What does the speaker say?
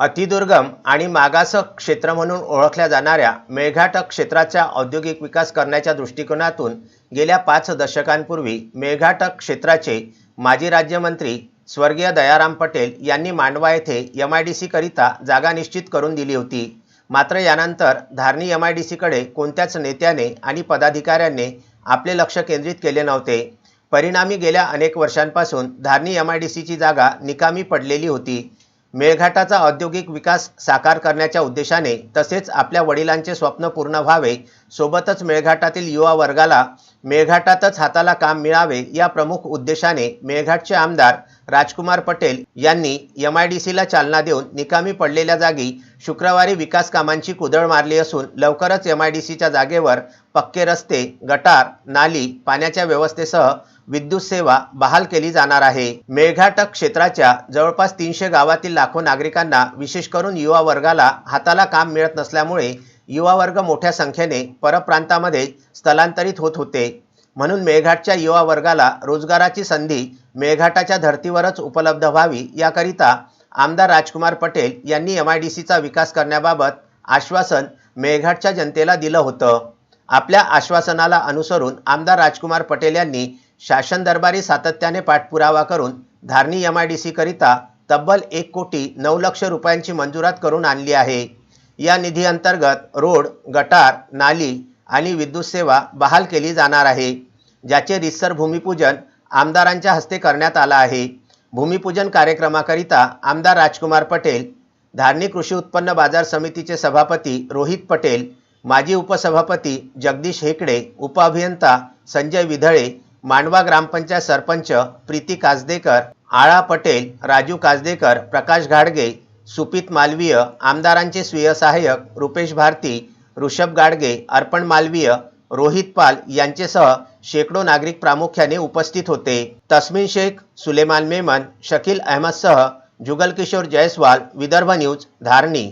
अतिदुर्गम आणि मागास क्षेत्र म्हणून ओळखल्या जाणाऱ्या मेळघाट क्षेत्राचा औद्योगिक विकास करण्याच्या दृष्टिकोनातून गेल्या पाच दशकांपूर्वी मेळघाट क्षेत्राचे माजी राज्यमंत्री स्वर्गीय दयाराम पटेल यांनी मांडवा येथे एम आय डी सीकरिता जागा निश्चित करून दिली होती. मात्र यानंतर धारणी एम आय डी सीकडे कोणत्याच नेत्याने आणि पदाधिकाऱ्यांनी आपले लक्ष केंद्रित केले नव्हते. परिणामी गेल्या अनेक वर्षांपासून धारणी एम आय डी सीची जागा निकामी पडलेली होती. मेळघाटाचा औद्योगिक विकास साकार करण्याच्या उद्देशाने तसेच आपल्या वडिलांचे स्वप्न पूर्ण व्हावे सोबतच मेळघाटातील युवा वर्गाला मेळघाटातच हाताला काम मिळावे या प्रमुख उद्देशाने मेळघाटचे आमदार राजकुमार पटेल यांनी एम आय डी सीला चालना देऊन निकामी पडलेल्या जागी शुक्रवारी विकास कामांची कुदळ मारली असून लवकरच एम आय डी सीच्या जागेवर पक्के रस्ते गटार नाली पाण्याच्या व्यवस्थेसह विद्युत सेवा बहाल केली जाणार आहे. मेळघाट क्षेत्राच्या जवळपास तीनशे गावातील लाखो नागरिकांना विशेष करून युवा वर्गाला हाताला काम मिळत नसल्यामुळे युवा वर्ग मोठ्या संख्येने परप्रांतामध्ये स्थलांतरित होत होते. म्हणून मेळघाटच्या युवा वर्गाला रोजगाराची संधी मेळघाटाच्या धर्तीवरच उपलब्ध व्हावी याकरिता आमदार राजकुमार पटेल यांनी एम आय डी सीचा विकास करण्याबाबत आश्वासन मेळघाटच्या जनतेला दिलं होतं. आपल्या आश्वासनाला अनुसरून आमदार राजकुमार पटेल यांनी शासन दरबारी सातत्याने पाठपुरावा करून धारणी एम आय डी सीकरिता तब्बल एक कोटी नऊ लक्ष रुपयांची मंजुरात करून आणली आहे. या निधी अंतर्गत रोड गटार नाली आणि विद्युत सेवा बहाल केली जाणार आहे ज्याचे रिसर भूमिपूजन आमदारांच्या हस्ते करण्यात आलं आहे. भूमिपूजन कार्यक्रमाकरिता आमदार राजकुमार पटेल धारणी कृषी उत्पन्न बाजार समितीचे सभापती रोहित पटेल माजी उपसभापती जगदीश हेकडे उपअभियंता संजय विधळे मांडवा ग्रामपंचायत सरपंच प्रीती काजदेकर आळा पटेल राजू काजदेकर प्रकाश घाडगे सुपित मालवीय आमदारांचे स्वीय सहाय्यक रुपेश भारती ऋषभ गाडगे अर्पण मालवीय रोहित पाल यांचेसह शेकडो नागरिक प्रामुख्याने उपस्थित होते. तस्मिन शेख सुलेमान मेमन शकील अहमदसह जुगल किशोर जयस्वाल विदर्भ न्यूज धारणी.